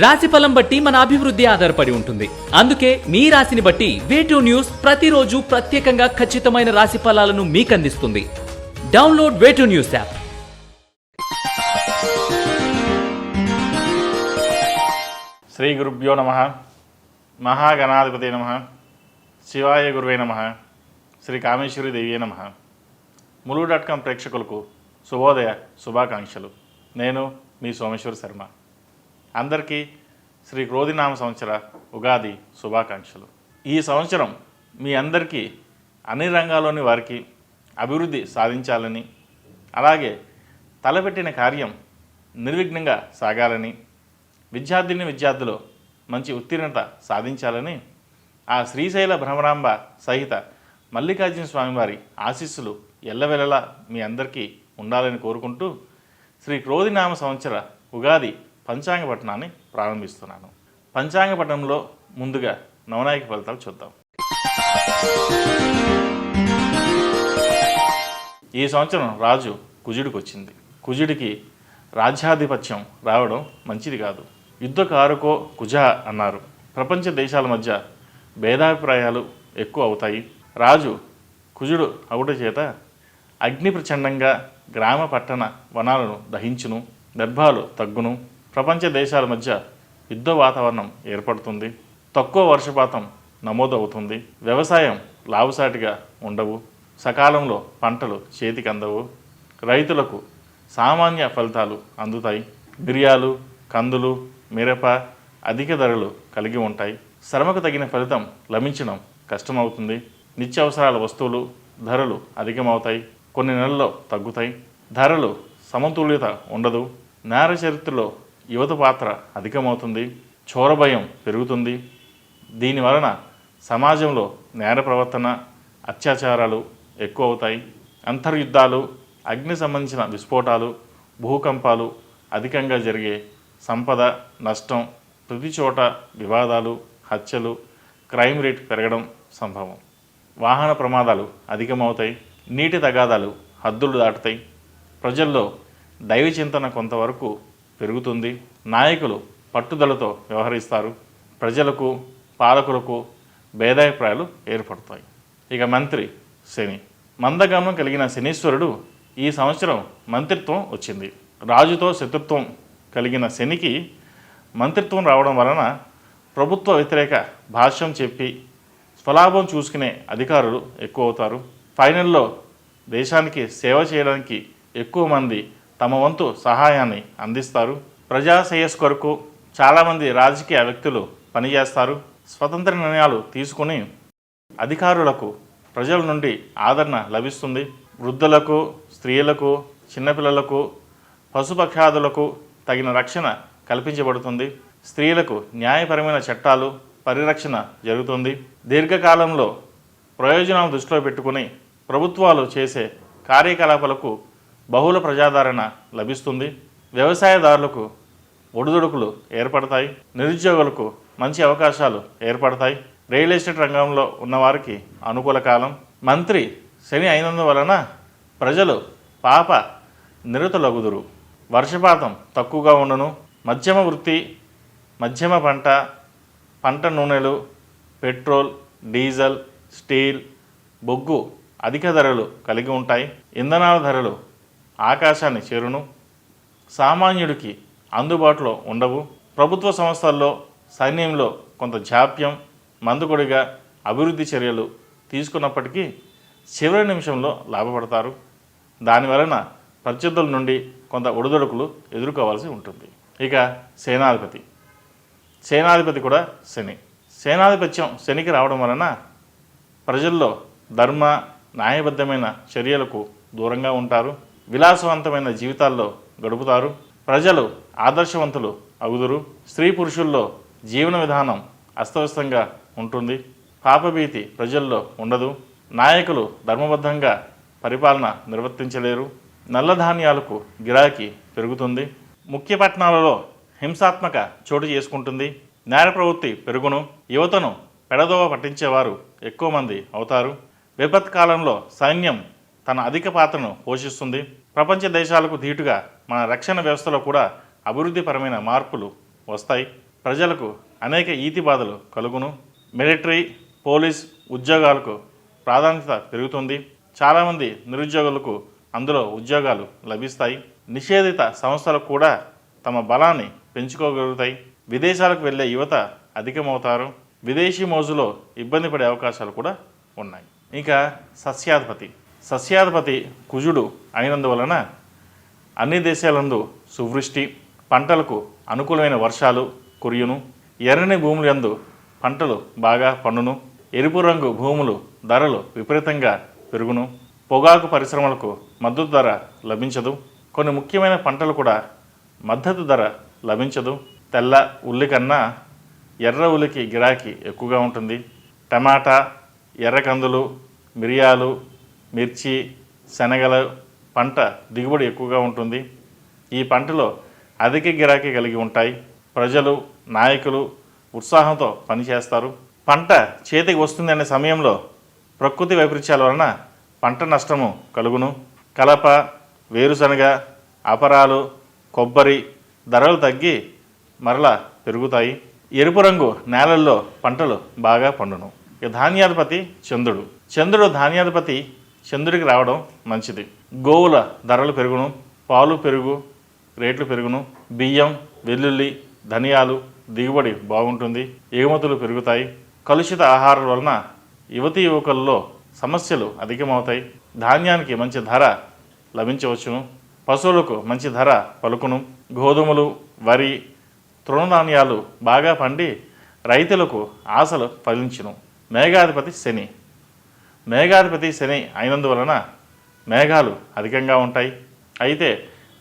రాశి ఫలం బట్టి మన అభివృద్ధి ఆధారపడి ఉంటుంది. అందుకే మీ రాశిని బట్టి వేటూ న్యూస్ ప్రతిరోజు ప్రత్యేకంగా ఖచ్చితమైన రాశి ఫలాలను మీకు అందిస్తుంది డౌన్లోడ్ వేటూ న్యూస్ యాప్ శ్రీ గురుభ్యో నమ. మహాగణాధిపతి నమ. శివాయ గురువే నమ. శ్రీ కామేశ్వరి దేవియే నమ. ములు డాట్ కామ్ ప్రేక్షకులకు శుభోదయ శుభాకాంక్షలు. నేను మీ సోమేశ్వర శర్మ. అందరికీ శ్రీ క్రోధినామ సంవత్సర ఉగాది శుభాకాంక్షలు. ఈ సంవత్సరం మీ అందరికీ అన్ని రంగాల్లోని వారికి అభివృద్ధి సాధించాలని అలాగే తలపెట్టిన కార్యం నిర్విఘ్నంగా సాగాలని విద్యార్థిని విద్యార్థులు మంచి ఉత్తీర్ణత సాధించాలని ఆ శ్రీశైల భ్రమరాంబ సహిత మల్లికార్జున స్వామివారి ఆశీస్సులు ఎల్లవెల్లలా మీ అందరికీ ఉండాలని కోరుకుంటూ శ్రీ క్రోధినామ సంవత్సర ఉగాది పంచాంగ పట్టణాన్ని ప్రారంభిస్తున్నాను. పంచాంగ పట్టణంలో ముందుగా నవనాయక ఫలితాలు చూద్దాం. ఈ సంవత్సరం రాజు కుజుడికి వచ్చింది. కుజుడికి రాజ్యాధిపత్యం రావడం మంచిది కాదు. యుద్ధ కారుకో కుజ అన్నారు. ప్రపంచ దేశాల మధ్య భేదాభిప్రాయాలు ఎక్కువ అవుతాయి. రాజు కుజుడు అవుట చేత అగ్ని ప్రచండంగా గ్రామ పట్టణ వనాలను దహించును గర్భాలు తగ్గును ప్రపంచ దేశాల మధ్య యుద్ధ వాతావరణం ఏర్పడుతుంది. తక్కువ వర్షపాతం నమోదవుతుంది. వ్యవసాయం లాభసాటిగా ఉండవు. సకాలంలో పంటలు చేతికి అందవు రైతులకు సామాన్య ఫలితాలు అందుతాయి. మిరియాలు కందులు మిరప అధిక ధరలు కలిగి ఉంటాయి. శ్రమకు తగిన ఫలితం లభించడం కష్టమవుతుంది. నిత్యావసరాల వస్తువులు ధరలు అధికమవుతాయి. కొన్ని నెలల్లో తగ్గుతాయి. ధరలు సమతుల్యత ఉండదు. నేర చరిత్రలో యువత పాత్ర అధికమవుతుంది చోర భయం పెరుగుతుంది. దీని వలన సమాజంలో నేర ప్రవర్తన అత్యాచారాలు ఎక్కువ అవుతాయి అంతర్యుద్ధాలు అగ్ని సంబంధించిన విస్ఫోటాలు భూకంపాలు అధికంగా జరిగే సంపద నష్టం ప్రతి చోట వివాదాలు హత్యలు క్రైమ్ రేట్ పెరగడం సంభవం. వాహన ప్రమాదాలు అధికమవుతాయి నీటి తగాదాలు హద్దులు దాటుతాయి. ప్రజల్లో దైవ చింతన కొంతవరకు పెరుగుతుంది. నాయకులు పట్టుదలతో వ్యవహరిస్తారు. ప్రజలకు పాలకులకు భేదాభిప్రాయాలు ఏర్పడతాయి. ఇక మంత్రి శని. మందగమనం కలిగిన శనీశ్వరుడు ఈ సంవత్సరం మంత్రిత్వం వచ్చింది. రాజుతో శత్రుత్వం కలిగిన శనికి మంత్రిత్వం రావడం వలన ప్రభుత్వ వ్యతిరేక భాష్యం చెప్పి స్వలాభం చూసుకునే అధికారులు ఎక్కువ అవుతారు ఫైనల్లో దేశానికి సేవ చేయడానికి ఎక్కువ మంది తమ వంతు సహాయాన్ని అందిస్తారు. ప్రజా శ్రేయస్ కొరకు చాలామంది రాజకీయ వ్యక్తులు పనిచేస్తారు. స్వతంత్ర నిర్ణయాలు తీసుకుని అధికారులకు ప్రజల నుండి ఆదరణ లభిస్తుంది. వృద్ధులకు స్త్రీలకు చిన్నపిల్లలకు పశుపక్షాదులకు తగిన రక్షణ కల్పించబడుతుంది. స్త్రీలకు న్యాయపరమైన చట్టాలు పరిరక్షణ జరుగుతుంది. దీర్ఘకాలంలో ప్రయోజనాలు దృష్టిలో పెట్టుకుని ప్రభుత్వాలు చేసే కార్యకలాపాలకు బహుళ ప్రజాదరణ లభిస్తుంది. వ్యవసాయదారులకు ఒడిదుడుకులు ఏర్పడతాయి. నిరుద్యోగులకు మంచి అవకాశాలు ఏర్పడతాయి. రియల్ ఎస్టేట్ రంగంలో ఉన్నవారికి అనుకూల కాలం. మంత్రి శని అయినందువలన ప్రజలు పాప నిరతులగుదురు. వర్షపాతం తక్కువగా ఉండను. మధ్యమ వృత్తి మధ్యమ పంట పంట నూనెలు పెట్రోల్ డీజిల్ స్టీల్ బొగ్గు అధిక ధరలు కలిగి ఉంటాయి. ఇంధనాల ధరలు ఆకాశాన్ని చేరును. సామాన్యుడికి అందుబాటులో ఉండవు. ప్రభుత్వ సంస్థల్లో సైన్యంలో కొంత జాప్యం మందుకొడిగా అభివృద్ధి చర్యలు తీసుకున్నప్పటికీ చివరి నిమిషంలో లాభపడతారు. దానివలన ప్రత్యర్థుల నుండి కొంత ఒడిదొడుకులు ఎదుర్కోవాల్సి ఉంటుంది. ఇక సేనాధిపతి. సేనాధిపతి కూడా శని. సేనాధిపత్యం శనికి రావడం వలన ప్రజల్లో ధర్మ న్యాయబద్ధమైన చర్యలకు దూరంగా ఉంటారు. విలాసవంతమైన జీవితాల్లో గడుపుతారు. ప్రజలు ఆదర్శవంతులు అగుదురు స్త్రీ పురుషుల్లో జీవన విధానం అస్తవ్యస్తంగా ఉంటుంది. పాపభీతి ప్రజల్లో ఉండదు. నాయకులు ధర్మబద్ధంగా పరిపాలన నిర్వర్తించలేరు. నల్ల ధాన్యాలకు గిరాకీ పెరుగుతుంది. ముఖ్య పట్టణాలలో హింసాత్మక చోటు చేసుకుంటుంది. నేర ప్రవృత్తి పెరుగును. యువతను పెడదోవ పట్టించేవారు ఎక్కువ మంది అవుతారు. విపత్కాలంలో సైన్యం తన అధిక పాత్రను పోషిస్తుంది. ప్రపంచ దేశాలకు ధీటుగా మన రక్షణ వ్యవస్థలో కూడా అభివృద్ధిపరమైన మార్పులు వస్తాయి. ప్రజలకు అనేక ఈతి బాధలు కలుగును. మిలిటరీ పోలీస్ ఉద్యోగాలకు ప్రాధాన్యత పెరుగుతుంది. చాలామంది నిరుద్యోగులకు అందులో ఉద్యోగాలు లభిస్తాయి. నిషేధిత సంస్థలు కూడా తమ బలాన్ని పెంచుకోగలుగుతాయి. విదేశాలకు వెళ్ళే యువత అధికమవుతారు. విదేశీ మోజులో ఇబ్బంది పడే అవకాశాలు కూడా ఉన్నాయి. ఇంకా సస్యాధిపతి సస్యాధిపతి కుజుడు అయినందువలన అన్ని దేశాలందు సువృష్టి పంటలకు అనుకూలమైన వర్షాలు కురియును. ఎర్రని భూములు పంటలు బాగా పండును. ఎరుపు రంగు భూములు ధరలు విపరీతంగా పెరుగును. పొగాకు పరిశ్రమలకు మద్దతు ధర లభించదు. కొన్ని ముఖ్యమైన పంటలు కూడా మద్దతు ధర లభించదు. తెల్ల ఉల్లి కన్నా ఎర్ర ఉల్లికి గిరాకీ ఎక్కువగా ఉంటుంది. టమాటా ఎర్రకందులు మిరియాలు మిర్చి శనగలు పంట దిగుబడి ఎక్కువగా ఉంటుంది. ఈ పంటలో అధిక గిరాకీ కలిగి ఉంటాయి. ప్రజలు నాయకులు ఉత్సాహంతో పనిచేస్తారు. పంట చేతికి వస్తుంది అనే సమయంలో ప్రకృతి వైపరీత్యాల వలన పంట నష్టము కలుగును. కలప వేరుశనగ అపరాలు కొబ్బరి ధరలు తగ్గి మరలా పెరుగుతాయి. ఎరుపు రంగు నేలల్లో పంటలు బాగా పండును. ధాన్యాధిపతి చంద్రుడు. చంద్రుడు ధాన్యాధిపతి చంద్రుడికి రావడం మంచిది. గోవుల ధరలు పెరుగును పాలు పెరుగు రేట్లు పెరుగును బియ్యం వెల్లుల్లి ధనియాలు దిగుబడి బాగుంటుంది ఎగుమతులు పెరుగుతాయి. కలుషిత ఆహారం వలన యువతీ యువకుల్లో సమస్యలు అధికమవుతాయి. ధాన్యానికి మంచి ధర లభించవచ్చును. పశువులకు మంచి ధర పలుకును. గోధుమలు వరి తృణధాన్యాలు బాగా పండి రైతులకు ఆశలు ఫలించును. మేఘాధిపతి శని. మేఘాధిపతి శని అయినందువలన మేఘాలు అధికంగా ఉంటాయి. అయితే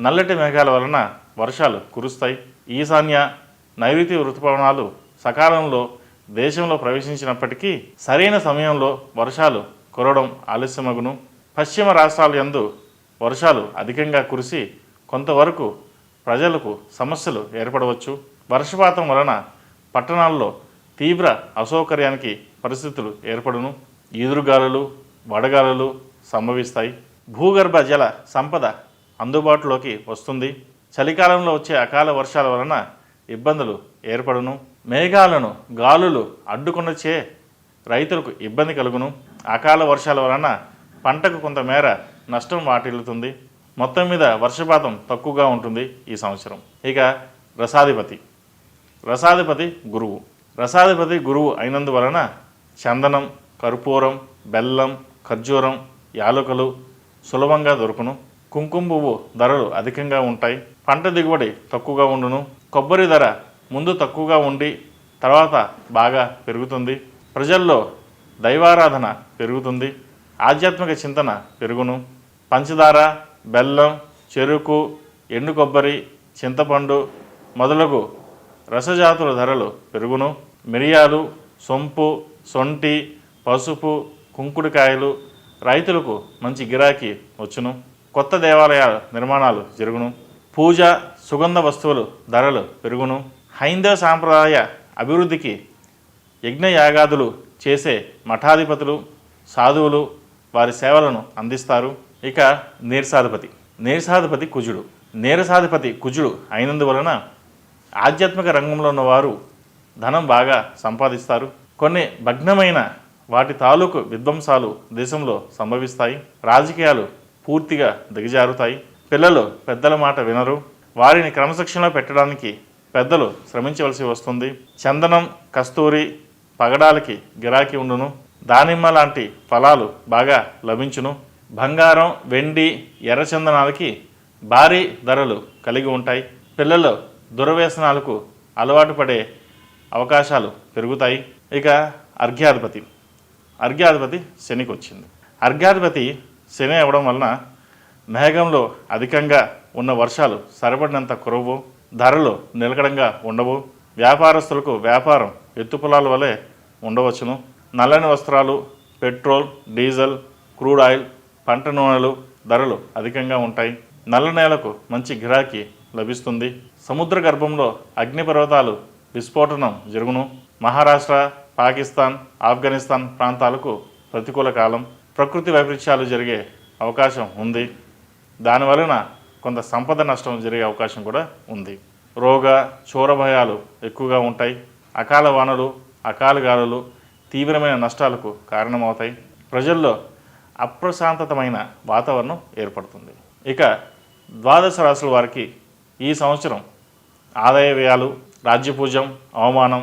నల్లటి మేఘాల వలన వర్షాలు కురుస్తాయి. ఈశాన్య నైరుతి ఋతుపవనాలు సకాలంలో దేశంలో ప్రవేశించినప్పటికీ సరైన సమయంలో వర్షాలు కురవడం ఆలస్యమగును. పశ్చిమ రాష్ట్రాల యందు వర్షాలు అధికంగా కురిసి కొంతవరకు ప్రజలకు సమస్యలు ఏర్పడవచ్చు. వర్షపాతం వలన పట్టణాల్లో తీవ్ర అసౌకర్యానికి పరిస్థితులు ఏర్పడును. ఈదురుగాలులు వడగాలులు సంభవిస్తాయి. భూగర్భ జల సంపద అందుబాటులోకి వస్తుంది. చలికాలంలో వచ్చే అకాల వర్షాల వలన ఇబ్బందులు ఏర్పడును. మేఘాలను గాలులు అడ్డుకొనచే రైతులకు ఇబ్బంది కలుగును. అకాల వర్షాల వలన పంటకు కొంతమేర నష్టం వాటిల్లుతుంది. మొత్తం మీద వర్షపాతం తక్కువగా ఉంటుంది ఈ సంవత్సరం. ఇక రసాధిపతి. రసాధిపతి గురువు. రసాధిపతి గురువు అయినందువలన చందనం కర్పూరం బెల్లం ఖర్జూరం యాలకులు సులభంగా దొరుకును. కుంకుమ పువ్వు ధరలు అధికంగా ఉంటాయి. పంట దిగుబడి తక్కువగా ఉండును. కొబ్బరి ధర ముందు తక్కువగా ఉండి తర్వాత బాగా పెరుగుతుంది. ప్రజల్లో దైవారాధన పెరుగుతుంది. ఆధ్యాత్మిక చింతన పెరుగును. పంచదార బెల్లం చెరుకు ఎండు కొబ్బరి చింతపండు మొదలగు రసజాతుల ధరలు పెరుగును. మిరియాలు సొంపు సొంటి పసుపు కుంకుడుకాయలు రైతులకు మంచి గిరాకీ వచ్చును. కొత్త దేవాలయాల నిర్మాణాలు జరుగును. పూజ సుగంధ వస్తువులు ధరలు పెరుగును. హైందవ సాంప్రదాయ అభివృద్ధికి యజ్ఞయాగాదులు చేసే మఠాధిపతులు సాధువులు వారి సేవలను అందిస్తారు. ఇక నీరసాధిపతి. నీరసాధిపతి కుజుడు. నీరసాధిపతి కుజుడు అయినందువలన ఆధ్యాత్మిక రంగంలో ఉన్నవారు ధనం బాగా సంపాదిస్తారు. కొన్ని భగ్నమైన వాటి తాలూకు విధ్వంసాలు దేశంలో సంభవిస్తాయి. రాజకీయాలు పూర్తిగా దిగజారుతాయి. పిల్లలు పెద్దల మాట వినరు. వారిని క్రమశిక్షణలో పెట్టడానికి పెద్దలు శ్రమించవలసి వస్తుంది. చందనం కస్తూరి పగడాలకి గిరాకీ ఉండును. దానిమ్మ లాంటి ఫలాలు బాగా లభించును. బంగారం వెండి ఎర్రచందనాలకి భారీ ధరలు కలిగి ఉంటాయి. పిల్లలు దురవ్యసనాలకు అలవాటు పడే అవకాశాలు పెరుగుతాయి. ఇక అర్ఘ్యాధిపతి. అర్ఘ్యాధిపతి శనికి వచ్చింది. అర్ఘ్యాధిపతి శని అవ్వడం వలన మేఘంలో అధికంగా ఉన్న వర్షాలు సరిపడినంత కురవు ధరలు నిలకడంగా ఉండవు. వ్యాపారస్తులకు వ్యాపారం ఎత్తుపొలాల వలె ఉండవచ్చును. నల్లని వస్త్రాలు పెట్రోల్ డీజిల్ క్రూడ్ ఆయిల్ పంట నూనెలు ధరలు అధికంగా ఉంటాయి. నల్ల నేలకు మంచి గిరాకీ లభిస్తుంది. సముద్ర గర్భంలో అగ్నిపర్వతాలు విస్ఫోటనం జరుగును. మహారాష్ట్ర పాకిస్తాన్ ఆఫ్ఘనిస్తాన్ ప్రాంతాలకు ప్రతికూల కాలం ప్రకృతి వైపరీత్యాలు జరిగే అవకాశం ఉంది. దానివలన కొంత సంపద నష్టం జరిగే అవకాశం కూడా ఉంది. రోగ చోర భయాలు ఎక్కువగా ఉంటాయి. అకాల వానలు అకాల గాలులు తీవ్రమైన నష్టాలకు కారణమవుతాయి. ప్రజల్లో అప్రశాంతతమైన వాతావరణం ఏర్పడుతుంది. ఇక ద్వాదశ రాశుల వారికి ఈ సంవత్సరం ఆదాయ వ్యయాలు రాజ్యపూజ్యం అవమానం